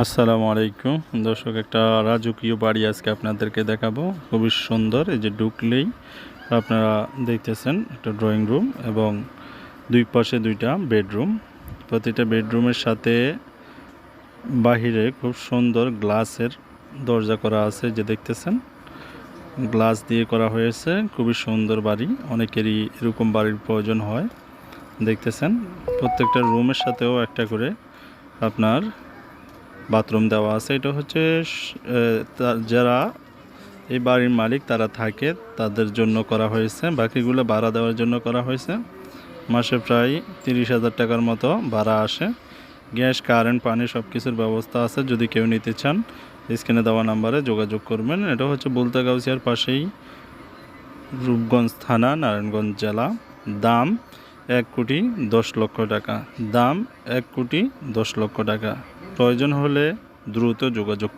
আসসালামু আলাইকুম। দর্শক, একটা রাজকীয় বাড়ি আজকে আপনাদেরকে দেখাবো। খুবই সুন্দর, এই যে ঢুকলেই আপনারা দেখতেছেন একটা ড্রয়িং রুম এবং দুই পাশে দুইটা বেডরুম প্রতিটা বেডরুমের সাথে বাহিরে খুব সুন্দর গ্লাসের দরজা করা আছে যে দেখতেছেন। গ্লাস দিয়ে করা হয়েছে, খুবই সুন্দর বাড়ি। অনেকেরই এরকম বাড়ির প্রয়োজন হয়, দেখতেছেন। প্রত্যেকটা রুমের সাথেও একটা করে আপনার বাথরুম দেওয়া আছে। এটা হচ্ছে যারা এই বাড়ির মালিক তারা থাকে, তাদের জন্য করা হয়েছে। বাকিগুলো ভাড়া দেওয়ার জন্য করা হয়েছে। মাসে প্রায় তিরিশ হাজার টাকার মতো ভাড়া আসে। গ্যাস, কারেন্ট, পানি সব কিছুর ব্যবস্থা আছে। যদি কেউ নিতে চান, স্ক্রিনে দেওয়া নাম্বারে যোগাযোগ করবেন। এটা হচ্ছে বুলতা গাউসিয়ার পাশেই রূপগঞ্জ থানা, নারায়ণগঞ্জ জেলা। দাম এক কোটি দশ লক্ষ টাকা। দাম এক কোটি দশ লক্ষ টাকা। প্রয়োজন হলে দ্রুত যোগাযোগ